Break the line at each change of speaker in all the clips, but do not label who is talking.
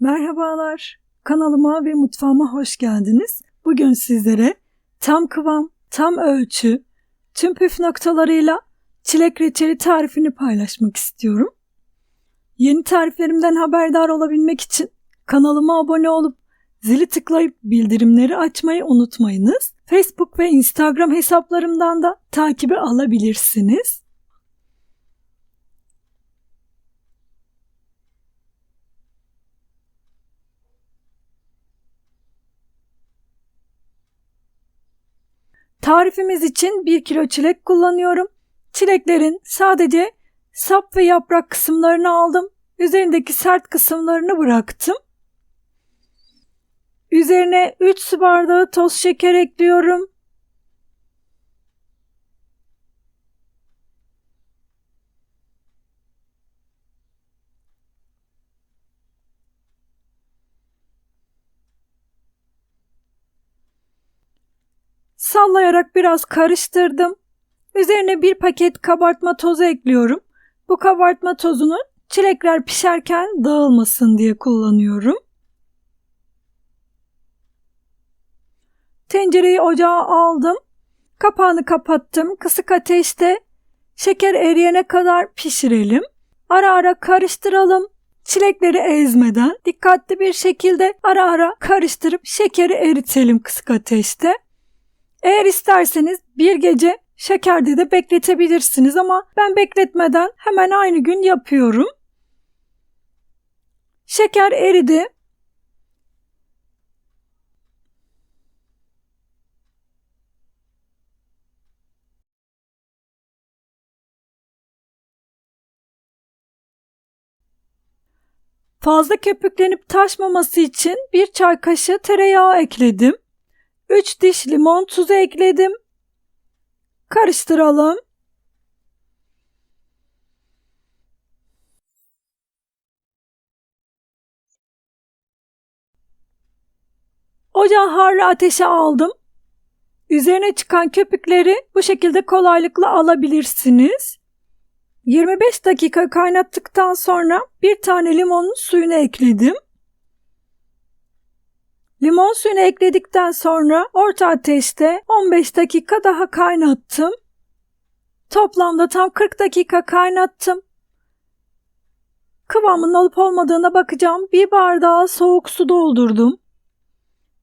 Merhabalar, kanalıma ve mutfağıma hoş geldiniz. Bugün sizlere tam kıvam, tam ölçü, tüm püf noktalarıyla çilek reçeli tarifini paylaşmak istiyorum. Yeni tariflerimden haberdar olabilmek için kanalıma abone olup zili tıklayıp bildirimleri açmayı unutmayınız. Facebook ve Instagram hesaplarımdan da takibi alabilirsiniz. Tarifimiz için 1 kilo çilek kullanıyorum. Çileklerin sadece sap ve yaprak kısımlarını aldım. Üzerindeki sert kısımlarını bıraktım. Üzerine 3 su bardağı toz şeker ekliyorum. Sallayarak biraz karıştırdım. Üzerine bir paket kabartma tozu ekliyorum. Bu kabartma tozunu çilekler pişerken dağılmasın diye kullanıyorum. Tencereyi ocağa aldım. Kapağını kapattım. Kısık ateşte şeker eriyene kadar pişirelim. Ara ara karıştıralım. Çilekleri ezmeden dikkatli bir şekilde ara ara karıştırıp şekeri eritelim kısık ateşte. Eğer isterseniz bir gece şekerde de bekletebilirsiniz ama ben bekletmeden hemen aynı gün yapıyorum. Şeker eridi. Fazla köpüklenip taşmaması için bir çay kaşığı tereyağı ekledim. 3 diş limon tuzu ekledim. Karıştıralım. Ocağı harlı ateşe aldım. Üzerine çıkan köpükleri bu şekilde kolaylıkla alabilirsiniz. 25 dakika kaynattıktan sonra bir tane limonun suyunu ekledim. Limon suyunu ekledikten sonra orta ateşte 15 dakika daha kaynattım. Toplamda tam 40 dakika kaynattım. Kıvamının olup olmadığına bakacağım. Bir bardağı soğuk su doldurdum.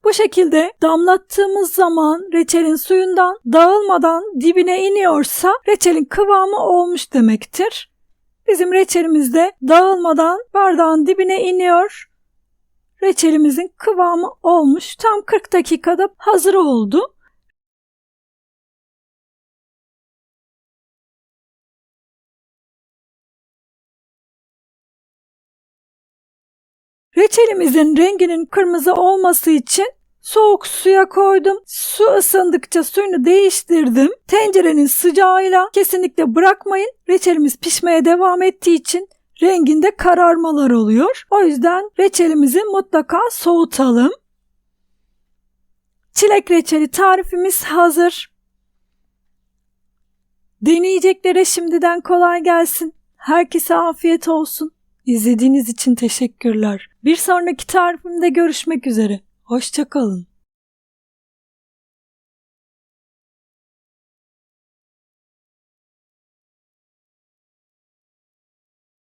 Bu şekilde damlattığımız zaman reçelin suyundan dağılmadan dibine iniyorsa reçelin kıvamı olmuş demektir. Bizim reçelimiz de dağılmadan bardağın dibine iniyor. Reçelimizin kıvamı olmuş. Tam 40 dakikada hazır oldu. Reçelimizin renginin kırmızı olması için soğuk suya koydum. Su ısındıkça suyunu değiştirdim. Tencerenin sıcağıyla kesinlikle bırakmayın. Reçelimiz pişmeye devam ettiği için renginde kararmalar oluyor. O yüzden reçelimizi mutlaka soğutalım. Çilek reçeli tarifimiz hazır. Deneyeceklere şimdiden kolay gelsin. Herkese afiyet olsun. İzlediğiniz için teşekkürler. Bir sonraki tarifimde görüşmek üzere. Hoşçakalın.